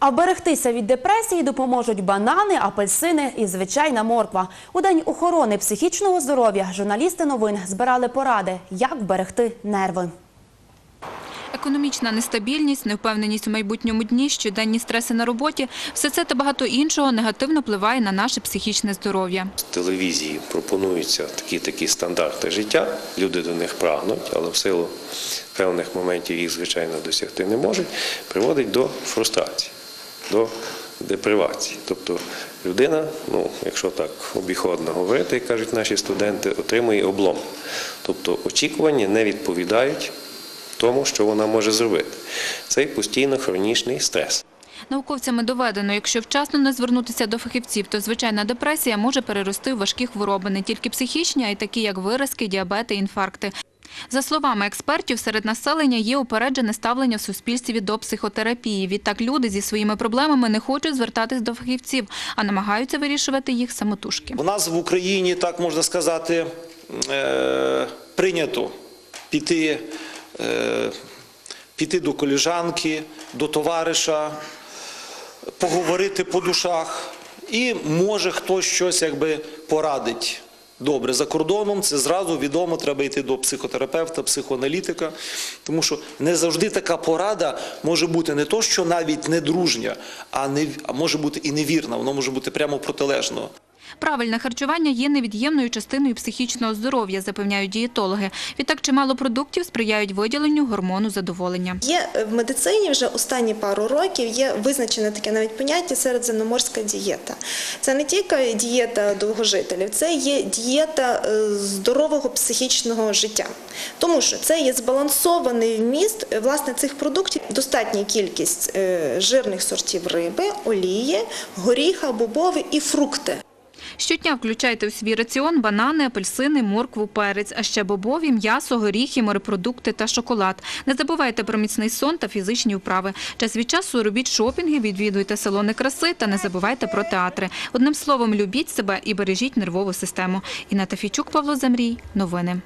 А берегтися від депресії допоможуть банани, апельсини і звичайна морква. У день охорони психічного здоров'я журналісти новин збирали поради, як вберегти нерви. Економічна нестабільність, невпевненість у майбутньому дні, щоденні стреси на роботі – все це та багато іншого негативно впливає на наше психічне здоров'я. З телевізії пропонуються такі такі стандарти життя. Люди до них прагнуть, але в силу певних моментів їх, звичайно, досягти не можуть, приводить до фрустрації, до депривації. Тобто людина, ну, якщо так обіходно говорити, як кажуть наші студенти, отримує облом. Тобто очікування не відповідають тому, що вона може зробити. Це постійно хронічний стрес. Науковцями доведено, якщо вчасно не звернутися до фахівців, то звичайна депресія може перерости в важкі хвороби, не тільки психічні, а й такі, як виразки, діабети, інфаркти. За словами експертів, серед населення є упереджене ставлення в суспільстві до психотерапії. Відтак люди зі своїми проблемами не хочуть звертатись до фахівців, а намагаються вирішувати їх самотужки. У нас в Україні, так можна сказати, е, прийнято піти, е, піти до коліжанки, до товариша, поговорити по душах, і може хтось щось якби порадить. Добре, за кордоном це зразу відомо, треба йти до психотерапевта, психоаналітика, тому що не завжди така порада може бути не то, що навіть не дружня, а, може бути і невірна, воно може бути прямо протилежно. Правильне харчування є невід'ємною частиною психічного здоров'я, запевняють дієтологи. Відтак чимало продуктів сприяють виділенню гормону задоволення. Є е, в медицині вже останні пару років є визначене таке навіть поняття середземноморська дієта. Це не тільки дієта довгожителів, це є дієта е, здорового психічного життя. Тому що це є збалансований вміст е, власне цих продуктів, достатня кількість жирних сортів риби, олії, горіха, бобови і фрукти. Щодня включайте у свій раціон банани, апельсини, моркву, перець, а ще бобові, м'ясо, горіхи, морепродукти та шоколад. Не забувайте про міцний сон та фізичні вправи. Час від часу робіть шопінги, відвідуйте салони краси та не забувайте про театри. Одним словом, любіть себе і бережіть нервову систему. Інна Тафійчук, Павло Замрій. Новини.